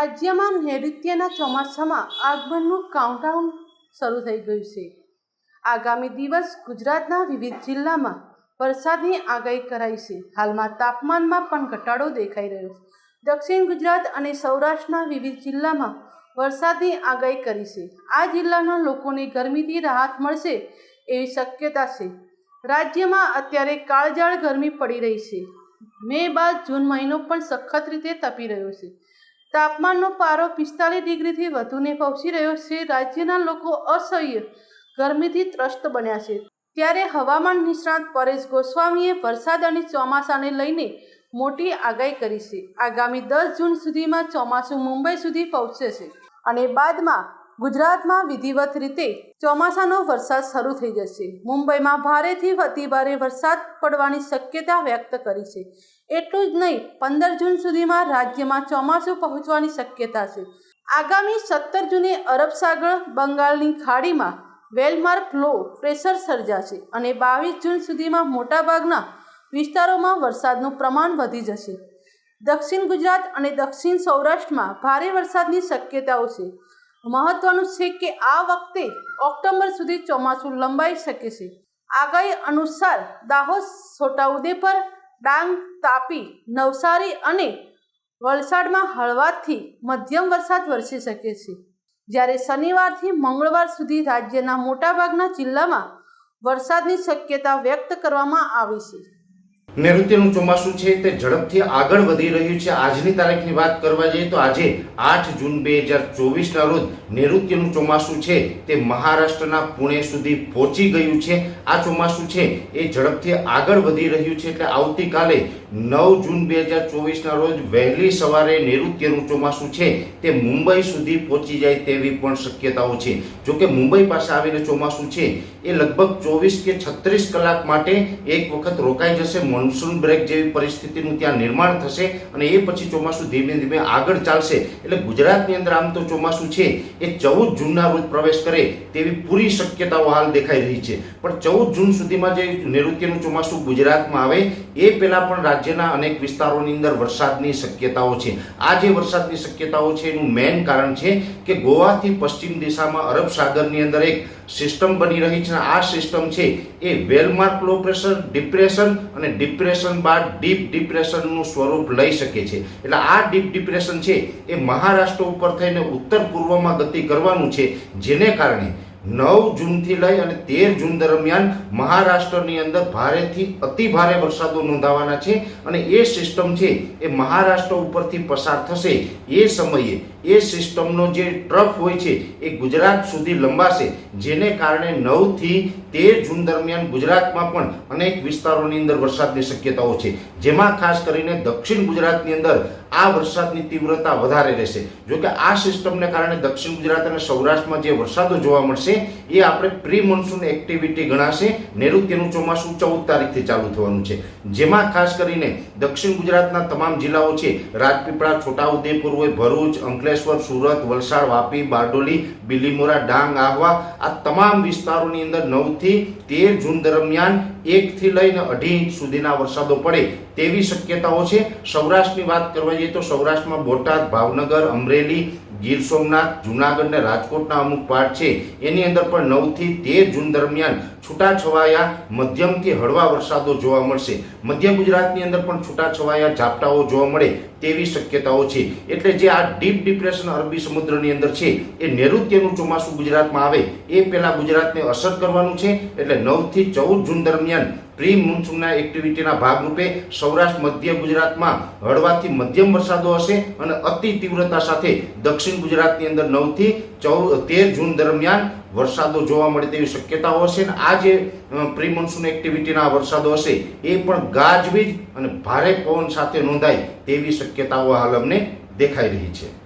રાજ્યમાં નૈઋત્યના ચોમાસામાં આગમનનું કાઉન્ટાઉન શરૂ થઈ ગયું છે. આગામી દિવસ ગુજરાતના વિવિધ જિલ્લામાં વરસાદની આગાહી કરાઈ છે. હાલમાં તાપમાનમાં પણ ઘટાડો દેખાઈ રહ્યો છે. દક્ષિણ ગુજરાત અને સૌરાષ્ટ્રના વિવિધ જિલ્લામાં વરસાદની આગાહી કરી છે. આ જિલ્લાના લોકોને ગરમીથી રાહત મળશે એવી શક્યતા છે. રાજ્યમાં અત્યારે કાળજાળ ગરમી પડી રહી છે. મે બાદ જૂન મહિનો પણ સખત રીતે તપી રહ્યો છે. તાપમાનનો પારો પિસ્તાલીસ ડિગ્રીથી વધુને પહોંચી રહ્યો છે. રાજ્યના લોકો અસહ્ય ગરમીથી ત્રસ્ત બન્યા છે. ત્યારે હવામાન નિષ્ણાત પરેશ ગોસ્વામીએ વરસાદ અને ચોમાસાને લઈને મોટી આગાહી કરી છે. આગામી દસ જૂન સુધીમાં ચોમાસું મુંબઈ સુધી પહોંચશે છે અને બાદમાં ગુજરાતમાં વિધિવત રીતે ચોમાસાનો વરસાદ શરૂ થઈ જશે. મુંબઈમાં ભારેથી અતિ ભારે વરસાદ પડવાની શક્યતા વ્યક્ત કરી છે. એટલું જ નહીં, પંદર જૂન સુધીમાં રાજ્યમાં ચોમાસું પહોંચવાની શક્યતા છે. આગામી સત્તર જૂને અરબ સાગર, બંગાળની ખાડીમાં વેલમાર્ક લો પ્રેશર સર્જાશે અને બાવીસ જૂન સુધીમાં મોટાભાગના વિસ્તારોમાં વરસાદનું પ્રમાણ વધી જશે. દક્ષિણ ગુજરાત અને દક્ષિણ સૌરાષ્ટ્રમાં ભારે વરસાદની શક્યતાઓ છે. મહત્વનું છે કે આ વખતે ઓક્ટોબર સુધી ચોમાસું લંબાઈ શકે છે. આગાહી અનુસાર દાહોદ, છોટાઉદેપુર ડાંગ, તાપી, નવસારી અને વલસાડમાં હળવાથી મધ્યમ વરસાદ વરસી શકે છે. જ્યારે શનિવારથી મંગળવાર સુધી રાજ્યના મોટાભાગના જિલ્લામાં વરસાદની શક્યતા વ્યક્ત કરવામાં આવી છે. નૈઋત્યનું ચોમાસું છે તે ઝડપથી આગળ વધી રહ્યું છે. આજની તારીખની વાત કરવા જઈએ તો આજે આઠ જૂન બે હજાર ચોવીસના રોજ નૈઋત્યનું ચોમાસું છે તે મહારાષ્ટ્રના પુણે સુધી પહોંચી ગયું છે. આ ચોમાસું છે એ ઝડપથી આગળ વધી રહ્યું છે એટલે આવતીકાલે નવ જૂન બે હજાર ચોવીસના રોજ વહેલી સવારે નૈઋત્યનું ચોમાસું છે તે મુંબઈ સુધી પહોંચી જાય તેવી પણ શક્યતાઓ છે. જોકે મુંબઈ પાસે આવેલું ચોમાસું છે એ લગભગ ચોવીસ કે છત્રીસ કલાક માટે એક વખત રોકાઈ જશે. મોન્સૂન બ્રેક જેવી પરિસ્થિતિનું ત્યાં નિર્માણ થશે અને એ પછી ચોમાસું ધીમે ધીમે આગળ ચાલશે. એટલે ગુજરાતની અંદર આમ તો ચોમાસું છે, એ ચૌદ જૂનના રોજ પ્રવેશ કરે તેવી પૂરી શક્યતાઓ હાલ દેખાઈ રહી છે. પણ ચૌદ જૂન સુધીમાં જે નૈઋત્યનું ચોમાસું ગુજરાતમાં આવે, એ પહેલાં પણ રાજ્યના અનેક વિસ્તારોની અંદર વરસાદની શક્યતાઓ છે. આ જે વરસાદની શક્યતાઓ છે, એનું મેઇન કારણ છે કે ગોવાથી પશ્ચિમ દિશામાં અરબ સાગરની અંદર એક સિસ્ટમ બની રહી છે. આ સિસ્ટમ છે એ well marked low pressure depression અને ડિપ્રેશન બાદ ડીપ ડિપ્રેશનનું સ્વરૂપ લઈ શકે છે. એટલે આ ડીપ ડિપ્રેશન છે એ મહારાષ્ટ્ર ઉપર થઈને ઉત્તર પૂર્વમાં ગતિ કરવાનું છે, જેને કારણે નવ જૂનથી લઈ અને તેર જૂન દરમિયાન મહારાષ્ટ્રની અંદર ભારેથી અતિ ભારે વરસાદો નોંધાવાના છે અને એ સિસ્ટમ છે એ મહારાષ્ટ્ર ઉપરથી પસાર થશે. એ સમયે એ સિસ્ટમનો જે ટ્રફ હોય છે એ ગુજરાત સુધી લંબાશે, જેને કારણે નવથી તેર જૂન દરમિયાન ગુજરાતમાં પણ અનેક વિસ્તારોની અંદર વરસાદની શક્યતાઓ છે. જેમાં ખાસ કરીને દક્ષિણ ગુજરાતની અંદર આ વરસાદની તીવ્રતા વધારે રહેશે. જોકે આ સિસ્ટમને કારણે દક્ષિણ ગુજરાત અને સૌરાષ્ટ્રમાં જે વરસાદો જોવા મળશે એ આપણે પ્રી મોન્સૂન એક્ટિવિટી ગણાશે. નૈઋત્યનું ચોમાસું ચૌદ તારીખથી ચાલુ થવાનું છે. જેમાં ખાસ કરીને દક્ષિણ ગુજરાતના તમામ જિલ્લાઓ છે, રાજપીપળા, છોટાઉદેપુર હોય, ભરૂચ, અંકલેશ્વર, સુરત, વલસાડ, વાપી, બારડોલી, બિલીમોરા, ડાંગ, આહવા, આ તમામ વિસ્તારોની અંદર નવથી તેર જૂન દરમિયાન એકથી લઈને અઢી ઇંચ સુધીના વરસાદો પડે તેવી શક્યતાઓ છે. સૌરાષ્ટ્રની વાત કરવા જઈએ તો સૌરાષ્ટ્રમાં બોટાદ, ભાવનગર, અમરેલી ગીર સોમનાથ, જૂનાગઢ ને રાજકોટના અમુક પાર્ટ છે. એની અંદર પણ નવથી તેર જૂન દરમિયાન છૂટાછવાયા મધ્યમથી હળવા વરસાદો જોવા મળશે. મધ્ય ગુજરાતની અંદર પણ છૂટાછવાયા ઝાપટાઓ જોવા મળે તેવી શક્યતાઓ છે. એટલે જે આ ડીપ ડિપ્રેશન અરબી સમુદ્રની અંદર છે, એ નૈઋત્યનું ચોમાસું ગુજરાતમાં આવે, એ પહેલા ગુજરાતને અસર કરવાનું છે. એટલે નવથી ચૌદ જૂન દરમિયાન પ્રી મોન્સૂનના એક્ટિવિટીના ભાગરૂપે સૌરાષ્ટ્ર, મધ્ય ગુજરાતમાં હળવાથી મધ્યમ વરસાદો હશે અને અતિ તીવ્રતા સાથે દક્ષિણ ગુજરાતની અંદર નવથી ચૌદ, તેર જૂન દરમિયાન વરસાદો જોવા મળે તેવી શક્યતાઓ હશે અને આ જે પ્રી મોન્સૂન એક્ટિવિટીના વરસાદો હશે, એ પણ ગાજવીજ અને ભારે પવન સાથે નોંધાય તેવી શક્યતાઓ હાલ અમને દેખાઈ રહી છે.